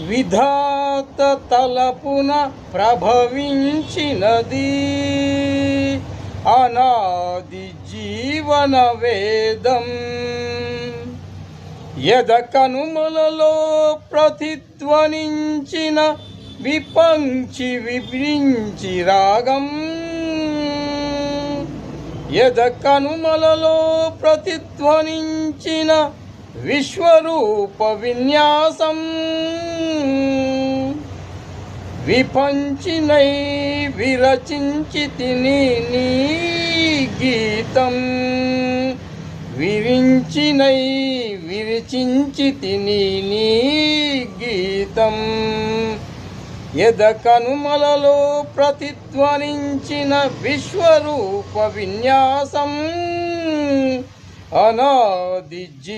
విధాత తలపున ప్రభవించినది. అనాది జీవన వేదం. యద కనుమలలో ప్రతిధ్వనించిన విపంచి విభ్రించి రాగం. యద కనుమలలో ప్రతిధ్వనించిన విశ్వరూప విన్యాసం. విపంచినై విరచించి తిని నీ గీతం. విరించినై విరచించితి తిని నీ గీతం. యద కనుమలలో ప్రతిధ్వనించిన విశ్వరూప విన్యాసం. अनादिजीवनवेदम्।